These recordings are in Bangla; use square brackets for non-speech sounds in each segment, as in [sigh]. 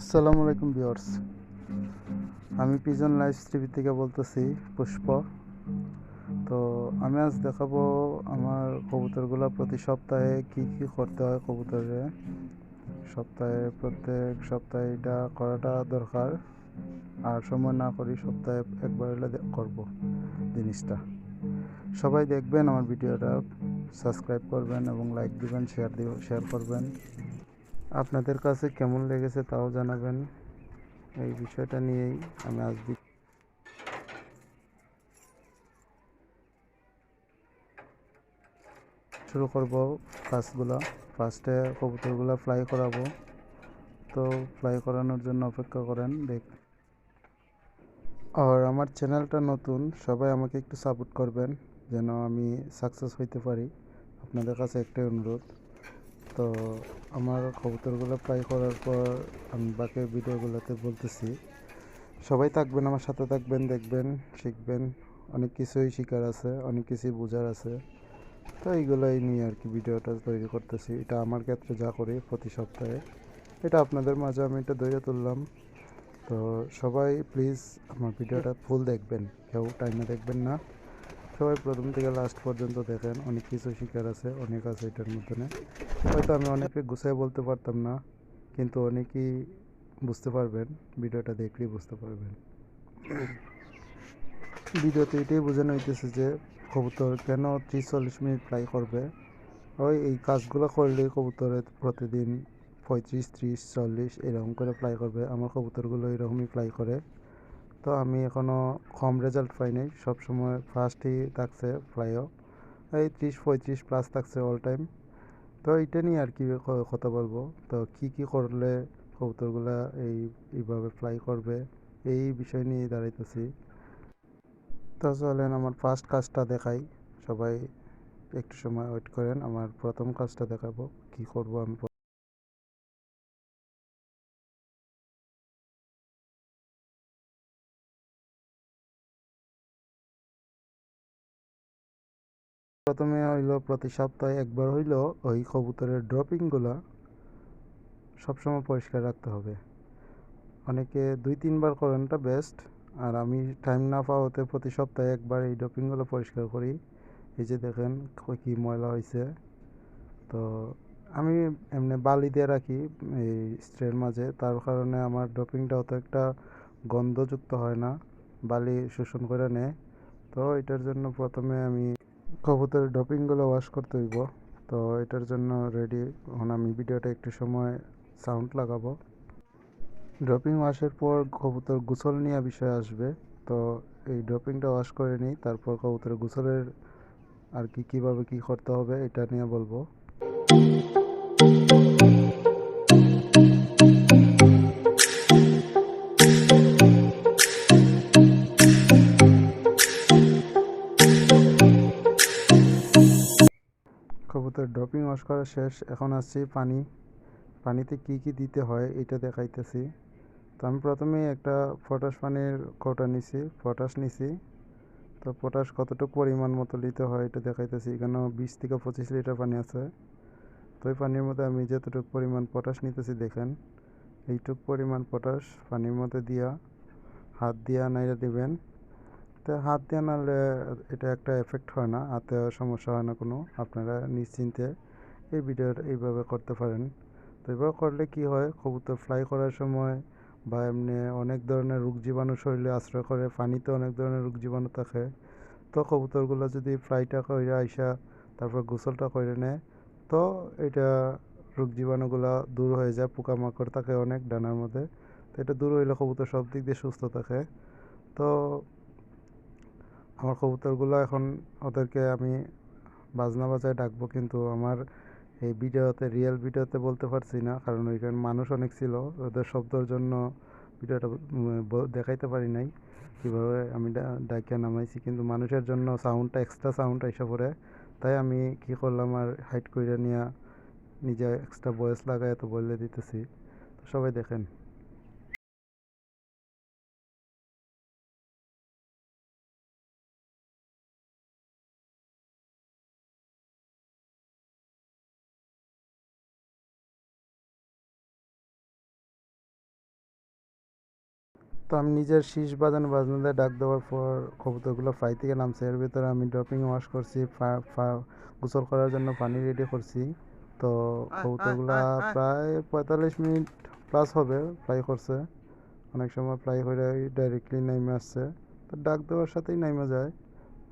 আসসালামু আলাইকুম ভিউয়ার্স। আমি পিজন লাইফ টিভি থেকে বলতেছি, পুষ্প। তো আমি আজ দেখাবো আমার কবুতরগুলো প্রতি সপ্তাহে কি কি করতে হয় কবুতরে। সপ্তাহে প্রত্যেক সপ্তাহে এটা করাটা দরকার, আর সময় না করি সপ্তাহে একবার হলে করব জিনিসটা। সবাই দেখবেন আমার ভিডিওটা, সাবস্ক্রাইব করবেন এবং লাইক দিবেন শেয়ার দিব শেয়ার করবেন। আপনাদের কাছে কেমন লেগেছে তাও জানাবেন। এই বিষয়টা নিয়েই আমি আজ শুরু করব কাজগুলো। ফার্স্টে কবুতরগুলো ফ্লাই করাবো। তো ফ্লাই করানোর জন্য অপেক্ষা করেন, দেখ। আর আমার চ্যানেলটা নতুন, সবাই আমাকে একটু সাপোর্ট করবেন, যেন আমি সাকসেস হইতে পারি। আপনাদের কাছে একটাই অনুরোধ। তো আমার কবুতরগুলো ফ্লাই করার পর আমি বাকি ভিডিওগুলোতে বলতেছি। সবাই থাকবেন, আমার সাথে থাকবেন, দেখবেন, শিখবেন। অনেক কিছুই শেখার আছে, অনেক কিছুই বোঝার আছে। তো এইগুলোই নিয়ে আর কি ভিডিওটা তৈরি করতেছি। এটা আমার ক্ষেত্রে যা করি প্রতি সপ্তাহে। এটা আপনাদের মাঝে আমি এটা ধরে তুললাম। তো সবাই প্লিজ আমার ভিডিওটা ফুল দেখবেন, কেউ টাইমে দেখবেন না। সবাই প্রথম থেকে লাস্ট পর্যন্ত দেখেন। অনেক কিছু শিকার আছে, অনেক আছে এটার মধ্যে। হয়তো আমি অনেকে গুছিয়ে বলতে পারতাম না, কিন্তু অনেকেই বুঝতে পারবেন, ভিডিওটা দেখলেই বুঝতে পারবেন। ভিডিওতে এটাই বোঝানো হইতেছে যে, কবুতর কেন ত্রিশ চল্লিশ মিনিট ফ্লাই করবে? ওই, এই কাজগুলো করলেই কবুতরের প্রতিদিন পঁয়ত্রিশ, ত্রিশ, চল্লিশ এরকম করে ফ্লাই করবে। আমার কবুতরগুলো এরকমই ফ্লাই করে। তো আমি এখনও কম রেজাল্ট পাইনি সবসময় ফার্স্টই থাকছে ফ্লাইও এই ত্রিশ, পঁয়ত্রিশ প্লাস থাকছে অল টাইম তো এইটা নিয়ে আর ক- কথা বলব। তো কি কি করলে কবুতরগুলা এই, এইভাবে ফ্লাই করবে, এই বিষয় নিয়ে দাঁড়াইতেছি। তো চলেন আমার ফার্স্ট কাজটা দেখাই। সবাই একটু সময় ওয়েট করেন, আমার প্রথম কাজটা দেখাবো। কি করব আমি প্রথমে হইল প্রতি সপ্তাহে একবার হইল ওই কবুতরের ড্রপিংগুলা সবসময় পরিষ্কার রাখতে হবে। অনেকে দুই তিনবার করেনটা বেস্ট আর আমি টাইম না পাওয়াতে প্রতি সপ্তাহে একবার এই ড্রপিংগুলো পরিষ্কার করি। এই যে দেখেন ক- ময়লা হয়েছে তো আমি এমনি বালি দিয়ে রাখি এই স্ট্রের মাঝে, তার কারণে আমার ড্রপিংটা অত একটা গন্ধযুক্ত হয় না। বালি শোষণ করে নেয়। তো এটার জন্য প্রথমে আমি কবুতরের ড্রপিংগুলো ওয়াশ করতে হইব। তো এটার জন্য রেডি এখন আমি ভিডিওটা একটু সময় সাউন্ড লাগাবো। ড্রপিং ওয়াশের পর কবুতর গোসল নিয়ে বিষয় আসবে। তো এই ড্রপিংটা ওয়াশ করে নিই, তারপর কবুতরের গোসলের আর কি কীভাবে কি করতে হবে এটা নিয়ে বলব। কবুতর করা শেষ, এখন আসছি পানি, পানিতে কি কি দিতে হয় এটা দেখাইতেছি। তো আমি প্রথমে একটা পটাশ পানির কৌটা নিছি, পটাশ নিছি। তো পটাশ কতটুকু পরিমাণ মতো নিতে হয় এটা দেখাইতেছি এখানে বিশ থেকে পঁচিশ লিটার পানি আছে। তো ওই পানির মধ্যে আমি যতটুকু পরিমাণ পটাশ নিতেছি দেখেন, এইটুক পরিমাণ পটাশ পানির মধ্যে দিয়া হাত দিয়া নাইড়া দিবেন। তো হাত দিয়ে নাহলে এটা একটা এফেক্ট হয় না, হাতে সমস্যা হয় না কোনো, আপনারা নিশ্চিন্তে এই ভিডিওটা এইভাবে করতে পারেন। তো এভাবে করলে কি হয়? কবুতর ফ্লাই করার সময় বা এমনি অনেক ধরনের রোগ জীবাণু শরীরে আশ্রয় করে, পানিতে অনেক ধরনের রোগ জীবাণু থাকে। তো কবুতরগুলো যদি ফ্লাইটা করে আইসা তারপর গোসলটা করে নেয়, তো এটা রোগ জীবাণুগুলো দূর হয়ে যায়, পোকামাকড় থাকে অনেক ডানার মধ্যে। তো এটা দূর হইলে কবুতর সব দিক দিয়ে সুস্থ থাকে। তো আমার কবুতরগুলো এখন ওদেরকে আমি বাজনা বাজায় ডাকবো, কিন্তু আমার এই ভিডিওতে রিয়েল ভিডিওতে বলতে পারছি না, কারণ ওইখানে মানুষ অনেক ছিল, ওদের শব্দর জন্য ভিডিওটা দেখাইতে পারি নাই। কীভাবে আমি ডাকিয়া নামাইছি, কিন্তু মানুষের জন্য সাউন্ডটা এক্সট্রা সাউন্ড এসে পড়ে। তাই আমি কি করলাম, আর হাইট করে নিয়ে নিজে এক্সট্রা ভয়েস লাগাই তো বলে দিতেছি। তো সবাই দেখেন। তো আমি নিজের শীষ বাজানো বাজনাতে ডাক দেওয়ার পর কবুতরগুলো ফ্লাই থেকে নামছে। এর ভিতরে আমি ড্রপিং ওয়াশ করছি গোসল করার জন্য পানি রেডি করছি। তো কবুতরগুলা প্রায় পঁয়তাল্লিশ মিনিট প্লাস হবে ফ্লাই করছে। অনেক সময় ফ্লাই করে ডাইরেক্টলি নেমে আসছে। তো ডাক দেওয়ার সাথেই নেমে যায়।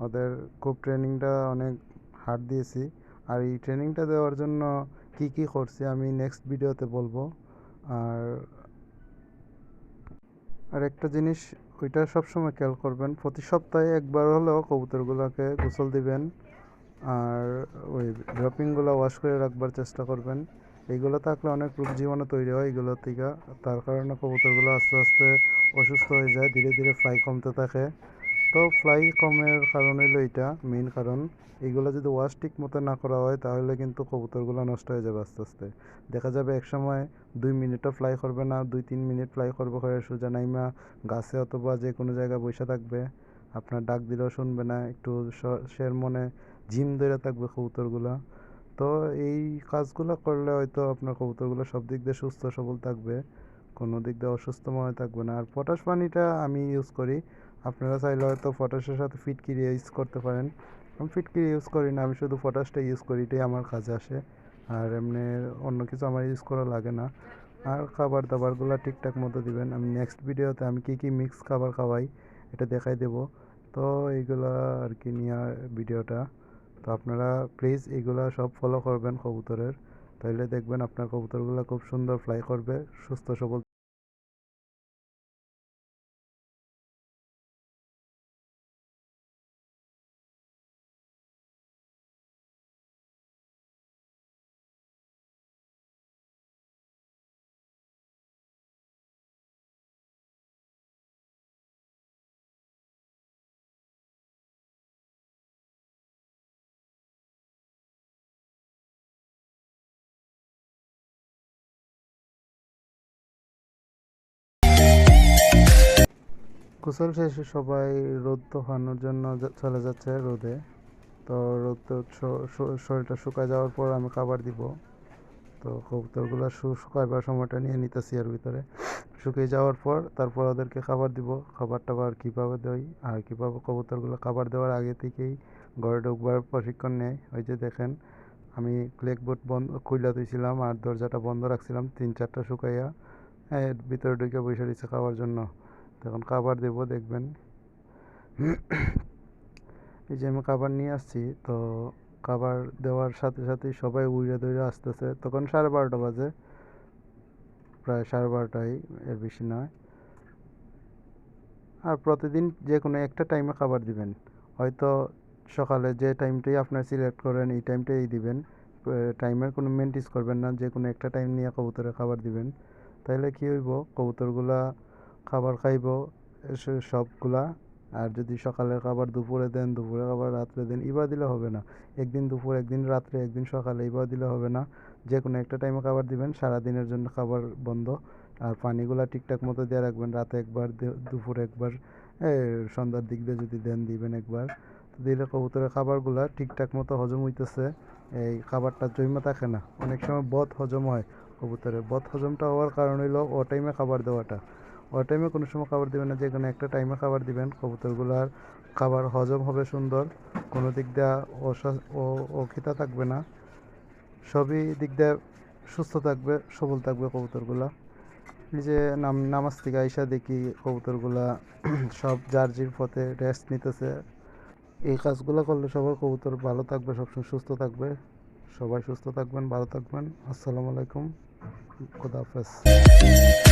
ওদের খুব ট্রেনিংটা অনেক হার্ড দিয়েছি। আর এই ট্রেনিংটা দেওয়ার জন্য কি কি করছি আমি নেক্সট ভিডিওতে বলব। আর আর একটা জিনিস, ওইটা সবসময় খেয়াল করবেন, প্রতি সপ্তাহে একবার হলেও কবুতরগুলোকে গোসল দিবেন আর ওই ড্রপিংগুলো ওয়াশ করে রাখবার চেষ্টা করবেন। এইগুলো থাকলে অনেক রোগ জীবাণু তৈরি হয় এগুলো থেকে, তার কারণে কবুতরগুলো আস্তে আস্তে অসুস্থ হয়ে যায়, ধীরে ধীরে ফ্লাই কমতে থাকে। তো ফ্লাই কমের কারণ হলো এটা মেইন কারণ। এগুলো যদি ওয়াশ ঠিক মতো না করা হয়, তাহলে কিন্তু কবুতরগুলো নষ্ট হয়ে যাবে আস্তে আস্তে। দেখা যাবে এক সময় দুই মিনিটও ফ্লাই করবে না, দুই তিন মিনিট ফ্লাই করবে করে সোজা নাইমা, গাছে অথবা যে কোনো জায়গায় বসে থাকবে। আপনার ডাক দিলেও শুনবে না, একটু সের মনে জিম ধরে থাকবে কবুতরগুলো। তো এই কাজগুলো করলে হয়তো আপনার কবুতরগুলো সব দিক দিয়ে সুস্থ, সবল থাকবে। কোনো দিক দিয়ে অসুস্থ মনে থাকবে না। আর পটাশ পানিটা আমি ইউজ করি। আপনারা চাইলে হয়তো পটাশের সাথে ফিটকিরি ইউজ করতে পারেন। আমি ফিটকিরি ইউজ করি না, আমি শুধু পটাশটা ইউজ করি, এটাই আমার কাজে আসে। আর এমনি অন্য কিছু আমার ইউজ করা লাগে না। আর খাবার দাবারগুলো ঠিকঠাক মতো দিবেন। আমি নেক্সট ভিডিওতে আমি কী কী মিক্স খাবার খাওয়াই, এটা দেখাই দেবো। তো এইগুলো আর কি নিয়ে ভিডিওটা তো আপনারা প্লিজ এগুলো সব ফলো করবেন কবুতরের। তাহলে দেখবেন আপনার কবুতরগুলো খুব সুন্দর ফ্লাই করবে, সুস্থ সবল গোসল শেষে সবাই রোদ পোহানোর জন্য চলে যাচ্ছে রোদে। তো রোদ তো শরীরটা শুকায় যাওয়ার পর আমি খাবার দিব। তো কবুতরগুলো শুকাইবার সময়টা নিয়ে নিতেছি এর ভিতরে। শুকিয়ে যাওয়ার পর তারপর ওদেরকে খাবার দিব। খাবার টাবার কীভাবে দেই? আর কীভাবে কবুতরগুলো খাবার দেওয়ার আগে থেকেই ঘরে ঢুকবার প্রশিক্ষণ নেয়? ওই যে দেখেন, আমি ক্লেক বোর্ড বন্ধ খুইলা দিয়েছিলাম আর দরজাটা বন্ধ রাখছিলাম তিন চারটা শুকাইয়া। হ্যাঁ এর ভিতরে ঢুকে বসে দিচ্ছে খাওয়ার জন্য। তখন খাবার দেবো, দেখবেন। এই যে আমি খাবার নিয়ে আসছি, তো খাবার দেওয়ার সাথে সাথেই সবাই উড়ে দৌড়ে আসতেছে। তখন সাড়ে বারোটা বাজে। প্রায় সাড়ে বারোটাই, এর বেশি নয়। আর প্রতিদিন যে কোনো একটা টাইমে খাবার দিবেন। হয়তো সকালে যে টাইমটাই আপনার সিলেক্ট করেন, এই টাইমটাই দিবেন। টাইমের কোনো মেনটেজ করবেন না, যে কোনো একটা টাইম নিয়ে কবুতরে খাবার দিবেন। তাইলে কী হইব? কবুতরগুলা খাবার খাইব সবগুলা। আর যদি সকালের খাবার, দুপুরে দেন দুপুরে খাবার, রাত্রে দেন ইবা দিলে হবে না। একদিন দুপুর, একদিন রাত্রে, একদিন সকালে ইবা দিলে হবে না। যে কোনো একটা টাইমে খাবার দিবেন সারা দিনের জন্য খাবার বন্ধ। আর পানিগুলা ঠিকঠাক মতো দিয়ে রাখবেন, রাতে একবার দুপুরে একবার। সন্ধ্যার দিক দিয়ে যদি দেন, দিবেন একবার। দিলে কবুতরের খাবারগুলা ঠিকঠাক মতো হজম হইতেছে। এই খাবারটা জমে থাকে না। অনেক সময় বদ হজম হয়। কবুতরের বদ হজমটা হওয়ার কারণ হইল ও টাইমে খাবার দেওয়াটা। ও টাইমে কোনো সময় খাবার দিবেন না যে কোনো একটা টাইমে খাবার দিবেন। কবুতরগুলার খাবার হজম হবে সুন্দর, কোনো দিক দিয়ে অখিতা থাকবে না। সবই দিক দিয়ে সুস্থ থাকবে, সবল থাকবে কবুতরগুলা। যে নাম নামাজ থেকে আইসা দেখি কবুতরগুলা [clears throat] সব জার্জির পথে রেস্ট নিতেছে। এই কাজগুলো করলে সবার কবুতর ভালো থাকবে, সবসময় সুস্থ থাকবে। সবাই সুস্থ থাকবেন, ভালো থাকবেন। আসসালামু আলাইকুম। খুদা হাফেজ।